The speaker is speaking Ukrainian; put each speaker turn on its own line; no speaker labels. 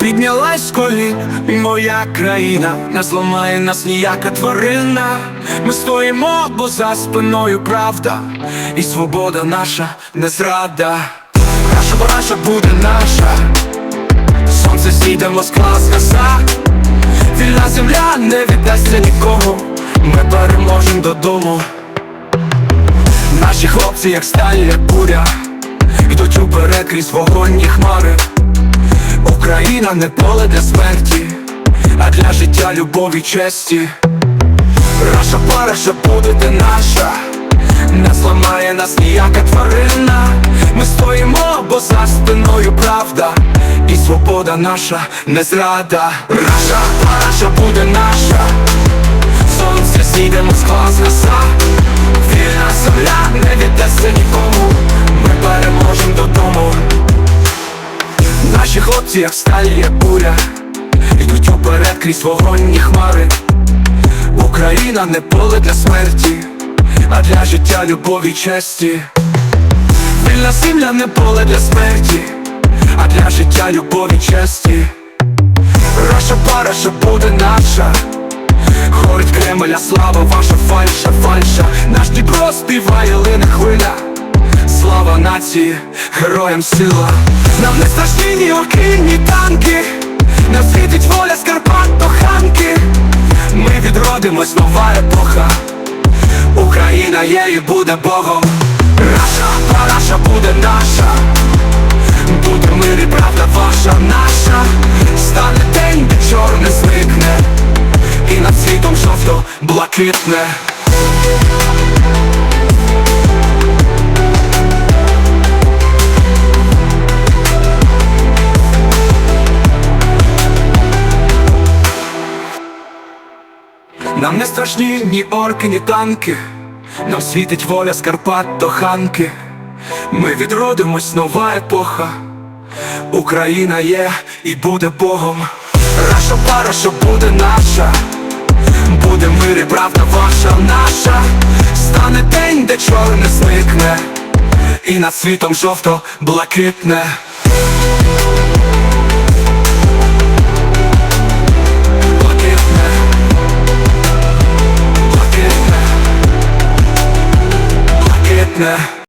піднялась з колін, моя країна, не зламає нас ніяка тварина. Ми стоїмо, бо за спиною правда, і свобода наша не зрада. Наша наша буде наша, сонце сіде, Москва згаса. Вільна земля не віддасться нікому, ми переможем додому. Наші хлопці, як сталь, як буря, йдуть уперед крізь вогонь і хмари. Україна не поле для смерті, а для життя, любові, честі. Раша параша будете наша, не зламає нас ніяка тварина. Ми стоїмо, бо за спиною правда, і свобода наша не зрада. Раша параша буде наша, сонце зійде, Москва згаса. Хлопці, як сталі, як буря, йдуть уперед крізь вогонь і хмари. Україна не поле для смерті, а для життя, любові, честі. Вільна земля не поле для смерті, а для життя, любові, честі. Раша параша буде наша. Горить Кремля, слава, ваша фальша, фальша. Наш Дніпро співає лине хвиля. Нації, героям сила. Нам не страшні ні орки, ні танки. Нам світить воля з до Ханки. Ми відродимось, нова епоха. Україна є і буде Богом. Раша, параша буде наша. Буде мир і правда ваша, наша. Стане день, де чорне зникне. І над світом жовто блакитне. Нам не страшні ні орки, ні танки. Нам світить воля з Карпат до Ханки. Ми відродимось, нова епоха. Україна є і буде Богом. Раша параша буде наша. Буде мир і правда ваша, наша. Стане день, де чорне зникне. І над світом жовто блакитне. now